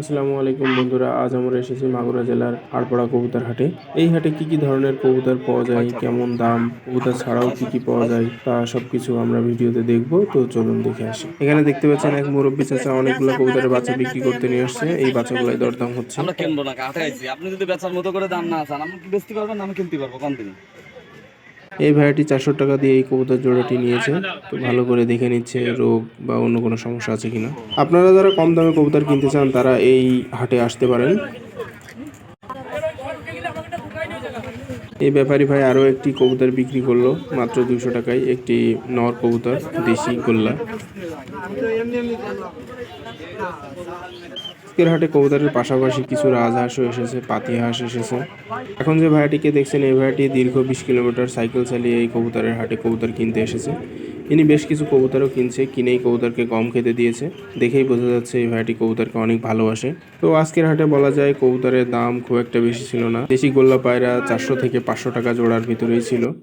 আসসালামু আলাইকুম বন্ধুরা, আজ আমরা এসেছি মাগুরা জেলার আড়পাড়া কবুতর হাটে। এই হাটে কি কি ধরনের কবুতর পাওয়া যায়, কেমন দাম, কবুতর ছাড়াও কি কি পাওয়া যায়, তা সবকিছু আমরা ভিডিওতে দেখব, তো চলুন দেখে আসি। এখানে দেখতে পাচ্ছেন এক মুরব্বী চাচা অনেকগুলো কবুতরের বাচ্চা বিক্রি করতে নিয়ে আসছে, এই বাচ্চাগুলোই দরদাম হচ্ছে। আমরা কিনবো না কাঠে আইছি? আপনি যদি বেচার মতো করে দাম না চান, আমি কি বেচতে পারবেন না আমি কিনতে পারব? কোন দিন? এই ভাইয়াটি চারশো টাকা দিয়ে এই কবুতর জোড়াটি নিয়েছে। তো ভালো করে দেখে নিচ্ছে রোগ বা অন্য কোনো সমস্যা আছে কিনা। আপনারা যারা কম দামে কবুতর কিনতে চান, তারা এই হাটে আসতে পারেন। এই ব্যাপারী ভাই আরও একটি কবুতর বিক্রি করল, মাত্র দুশো টাকায়, একটি নর কবুতর, দেশি গোল্লা। হাটে কবুতরের পাশাপাশি কিছু রাজহাঁসও এসেছে, পাতি হাঁস এসেছে। এখন যে ভাইয়াটিকে দেখছেন, এই ভাইয়াটি দীর্ঘ বিশ কিলোমিটার সাইকেল চালিয়ে এই কবুতরের হাটে কবুতর কিনতে এসেছে। ইনি বেশ কিছু কবুতরও কিনছে, কিনেই কবুতরকে গম খেতে দিয়েছে। দেখেই বোঝা যাচ্ছে এই ভাইটি কবুতরকে অনেক ভালোবাসে। তো আজকের হাটে বলা যায় কবুতরের দাম খুব একটা বেশি ছিল না। দেশি গোল্লা পায়রা চারশো থেকে পাঁচশো টাকা জোড়ার ভিতরেই ছিল।